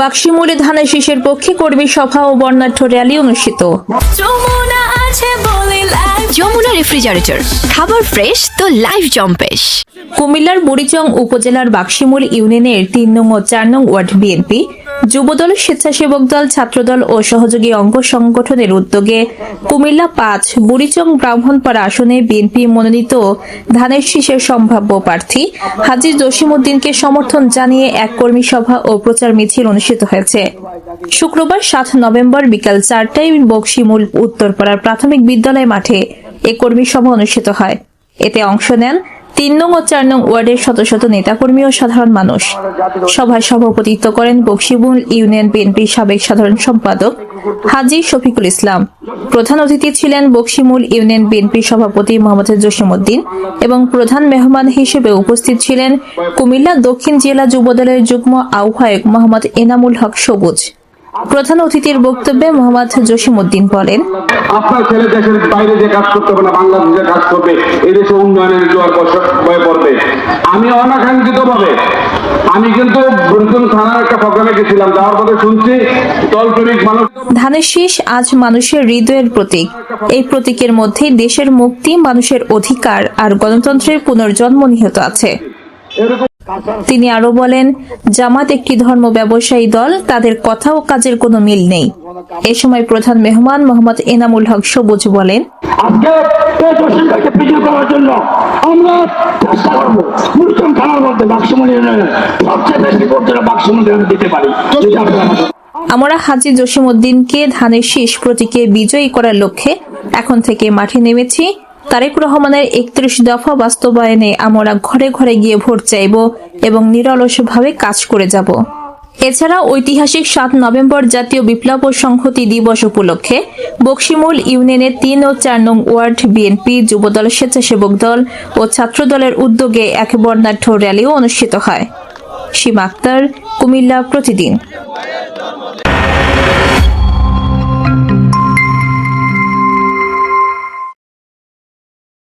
বাক্সিমুড়ি ধানের শীষের পক্ষে কর্মী সভা ও বর্ণাঢ্য র্যালি অনুষ্ঠিত। যমুনা রেফ্রিজারেটর খাবার ফ্রেশ তো লাইফ জম্পেশ। কুমিল্লার বুড়িচং উপজেলার বাক্সিমূল ইউনিয়নের তিন নং ও চার নং ওয়ার্ড বিএনপি যুবদল স্বেচ্ছাসেবক দল, ছাত্রদল ও সহযোগী অঙ্গ সংগঠনের উদ্যোগে কুমিল্লা পাঁচ, বুড়িচং ব্রাহ্মণপাড়া আসনে বিএনপি মনোনীত ধানের শীষের সম্ভাব্য প্রার্থী হাজি জসিমউদ্দিনকে সমর্থন জানিয়ে এক কর্মী সভা ও প্রচার মিছিল অনুষ্ঠিত হয়েছে। শুক্রবার সাত নভেম্বর বিকাল চারটায় বক্সিমুল উত্তরপাড়ার প্রাথমিক বিদ্যালয় মাঠে এ কর্মী সভা অনুষ্ঠিত হয়। এতে অংশ নেন তিন নং ও চার নং ওয়ার্ডের শত শত নেতাকর্মী ও সাধারণ মানুষ। সভায় সভাপতিত্ব করেন বক্সিবুল ইউনিয়ন বিএনপির সাবেক সাধারণ সম্পাদক হাজি শফিকুল ইসলাম। প্রধান অতিথি ছিলেন বক্সিমুল ইউনিয়ন বিএনপির সভাপতি মোহাম্মদ জসিমউদ্দিন এবং প্রধান মেহমান হিসেবে উপস্থিত ছিলেন কুমিল্লা দক্ষিণ জেলা যুবদলের যুগ্ম আহ্বায়ক মোহাম্মদ এনামুল হক সবুজ। প্রধান অতিথির বক্তব্যে মোহাম্মদ জসিম উদ্দিন বলেন আপনার ছেলে দেশের বাইরে যে কাজ করতে হবে না বাংলাদেশে কাজ করবে এই দেশে উন্নয়নের জোয়ার হয়ে পড়বে। আমি অনাকাঙ্ক্ষিত ভাবে আমি কিন্তু থানার একটা প্রোগ্রামে গেছিলাম যাওয়ার পথে শুনছি দলপ্রেমিক মানুষ ধানের শীষ আজ মানুষের হৃদয়ের প্রতীক। এই প্রতীকের মধ্যেই দেশের মুক্তি মানুষের অধিকার আর গণতন্ত্রের পুনর্জন্ম নিহিত আছে। তিনি আরও বলেন জামাত একটি ধর্ম ব্যবসায়ী দল তাদের কথা ও কাজের কোনো মিল নেই। এ সময় প্রধান মেহমান মোহাম্মদ এনামুল হক সবুজ বলেন আজকে বিজয় করার জন্য আমরা চেষ্টা করব। মুরুচম থানার মধ্যে বাক্সমণি সবচেয়ে বেশি ভোট বাক্সমণি দিতে পারি। যদি আপনারা আমরা হাজি জসিমউদ্দিনকে ধানের শীষ প্রতীকে বিজয়ী করার লক্ষ্যে এখন থেকে মাঠে নেমেছি। তারেক রহমানের একত্রিশ দফা বাস্তবায়নে আমরা ঘরে ঘরে গিয়ে ভোট চাইব এবং নিরলসভাবে কাজ করে যাব। এছাড়া ঐতিহাসিক সাত নভেম্বর জাতীয় বিপ্লব ও সংহতি দিবস উপলক্ষে বক্সিমুল ইউনিয়নের তিন ও চার নং ওয়ার্ড বিএনপি যুবদল স্বেচ্ছাসেবক দল ও ছাত্রদলের উদ্যোগে এক বর্ণাঢ্য র্যালিও অনুষ্ঠিত হয়। সীমা আক্তার, কুমিল্লা প্রতিদিন।